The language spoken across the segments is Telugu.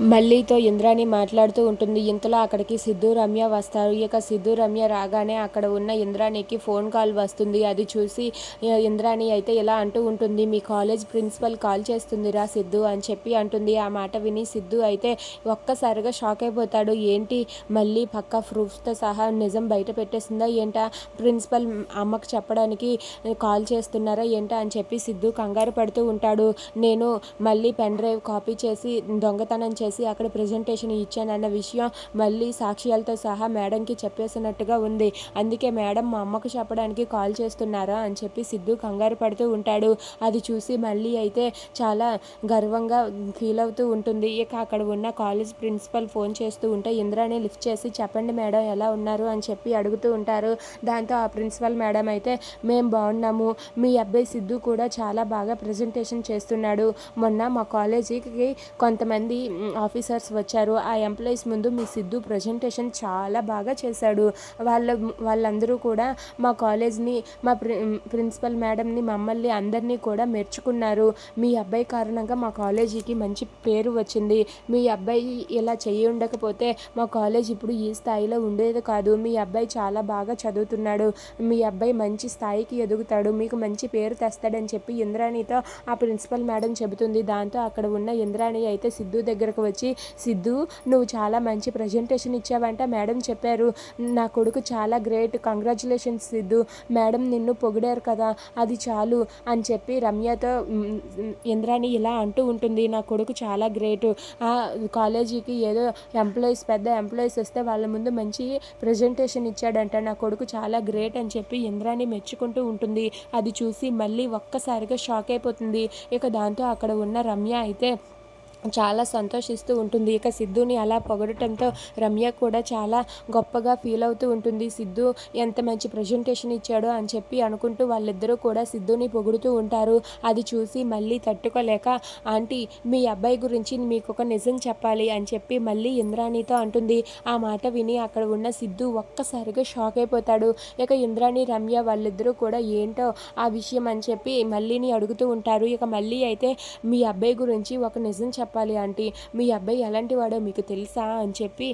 మళ్ళీతో ఇంద్రాణి మాట్లాడుతూ ఉంటుంది. ఇంతలో అక్కడికి సిద్ధు రమ్య వస్తారు. ఇక సిద్ధు రమ్య రాగానే అక్కడ ఉన్న ఇంద్రాణికి ఫోన్ కాల్ వస్తుంది. అది చూసి ఇంద్రాణి అయితే ఇలా అంటూ ఉంటుంది మీ కాలేజ్ ప్రిన్సిపల్ కాల్ చేస్తుందిరా సిద్ధు అని చెప్పి అంటుంది. ఆ మాట విని సిద్ధు అయితే ఒక్కసారిగా షాక్ అయిపోతాడు. ఏంటి మళ్ళీ పక్క ప్రూఫ్స్తో సహా నిజం బయట పెట్టేసిందా? ఏంటా? ప్రిన్సిపల్ అమ్మకు చెప్పడానికి కాల్ చేస్తున్నారా? ఏంటా? అని చెప్పి సిద్ధు కంగారు పడుతూ ఉంటాడు. నేను మళ్ళీ పెన్ డ్రైవ్ కాపీ చేసి దొంగతనం చేసి అక్కడ ప్రజెంటేషన్ ఇచ్చానన్న విషయం మళ్ళీ సాక్ష్యాలతో సహా మేడంకి చెప్పేసినట్టుగా ఉంది. అందుకే మేడం మా అమ్మకు చెప్పడానికి కాల్ చేస్తున్నారా అని చెప్పి సిద్ధు కంగారు పడుతూ ఉంటాడు. అది చూసి మళ్ళీ అయితే చాలా గర్వంగా ఫీల్ అవుతూ ఉంటుంది. ఇక అక్కడ ఉన్న కాలేజ్ ప్రిన్సిపల్ ఫోన్ చేస్తూ ఉంటే ఇంద్రాని లిఫ్ట్ చేసి చెప్పండి మేడం ఎలా ఉన్నారు? అని చెప్పి అడుగుతూ ఉంటారు. దాంతో ఆ ప్రిన్సిపల్ మేడం అయితే మేము బాగున్నాము. మీ అబ్బాయి సిద్ధు కూడా చాలా బాగా ప్రజెంటేషన్ చేస్తున్నాడు. మొన్న మా కాలేజీకి కొంతమంది ఆఫీసర్స్ వచ్చారు. ఆ ఎంప్లాయీస్ ముందు మీ సిద్ధు ప్రజెంటేషన్ చాలా బాగా చేశాడు. వాళ్ళ వాళ్ళందరూ కూడా మా కాలేజ్ని మా ప్రి ప్రిన్సిపల్ మేడంని మమ్మల్ని అందరినీ కూడా మెచ్చుకున్నారు. మీ అబ్బాయి కారణంగా మా కాలేజీకి మంచి పేరు వచ్చింది. మీ అబ్బాయి ఇలా చేయి ఉండకపోతే మా కాలేజ్ ఇప్పుడు ఈ స్థాయిలో ఉండేది కాదు. మీ అబ్బాయి చాలా బాగా చదువుతున్నాడు. మీ అబ్బాయి మంచి స్థాయికి ఎదుగుతాడు. మీకు మంచి పేరు తెస్తాడని చెప్పి ఇంద్రాణితో ఆ ప్రిన్సిపల్ మేడం చెబుతుంది. దాంతో అక్కడ ఉన్న ఇంద్రాణి అయితే సిద్ధు దగ్గరకు వచ్చి సిద్ధు నువ్వు చాలా మంచి ప్రజెంటేషన్ ఇచ్చావంట. మేడం చెప్పారు నా కొడుకు చాలా గ్రేట్ కంగ్రాచులేషన్స్ సిద్ధు. మేడం నిన్ను పొగిడారు కదా అది చాలు అని చెప్పి రమ్యతో ఇంద్రాణి ఇలా అంటూ ఉంటుంది నా కొడుకు చాలా గ్రేట్ ఆ కాలేజీకి ఏదో ఎంప్లాయీస్ పెద్ద ఎంప్లాయీస్ వస్తే వాళ్ళ ముందు మంచి ప్రజెంటేషన్ ఇచ్చాడంట. నా కొడుకు చాలా గ్రేట్ అని చెప్పి ఇంద్రాణి మెచ్చుకుంటూ ఉంటుంది. అది చూసి మళ్ళీ ఒక్కసారిగా షాక్ అయిపోతుంది. ఇక దాంతో అక్కడ ఉన్న రమ్య అయితే చాలా సంతోషిస్తూ ఉంటుంది. ఇక సిద్ధుని అలా పొగడటంతో రమ్య కూడా చాలా గొప్పగా ఫీల్ అవుతూ ఉంటుంది. సిద్ధు ఎంత మంచి ప్రజెంటేషన్ ఇచ్చాడో అని చెప్పి అనుకుంటూ వాళ్ళిద్దరూ కూడా సిద్ధుని పొగుడుతూ ఉంటారు. అది చూసి మళ్ళీ తట్టుకోలేక ఆంటీ మీ అబ్బాయి గురించి మీకు ఒక నిజం చెప్పాలి అని చెప్పి మళ్ళీ ఇంద్రాణితో అంటుంది. ఆ మాట విని అక్కడ ఉన్న సిద్ధు ఒక్కసారిగా షాక్ అయిపోతాడు. ఇక ఇంద్రాణి రమ్య వాళ్ళిద్దరూ కూడా ఏంటో ఆ విషయం అని చెప్పి మళ్ళీని అడుగుతూ ఉంటారు. ఇక మళ్ళీ అయితే మీ అబ్బాయి గురించి ఒక నిజం చెప్ప చెప్పాలి ఆంటీ మీ అబ్బాయి ఎలాంటి వాడో మీకు తెలుసా? అని చెప్పి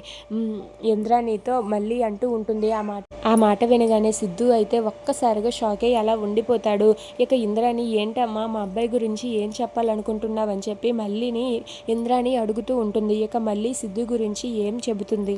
ఇంద్రాణితో మళ్ళీ అంటూ ఉంటుంది ఆ మాట. ఆ మాట వినగానే సిద్ధు అయితే ఒక్కసారిగా షాక్ అయ్యి అలా ఉండిపోతాడు. ఇక ఇంద్రాణి ఏంటమ్మా మా అబ్బాయి గురించి ఏం చెప్పాలనుకుంటున్నావు? అని చెప్పి మళ్ళీని ఇంద్రాణి అడుగుతూ ఉంటుంది. ఇక మళ్ళీ సిద్ధు గురించి ఏం చెబుతుంది?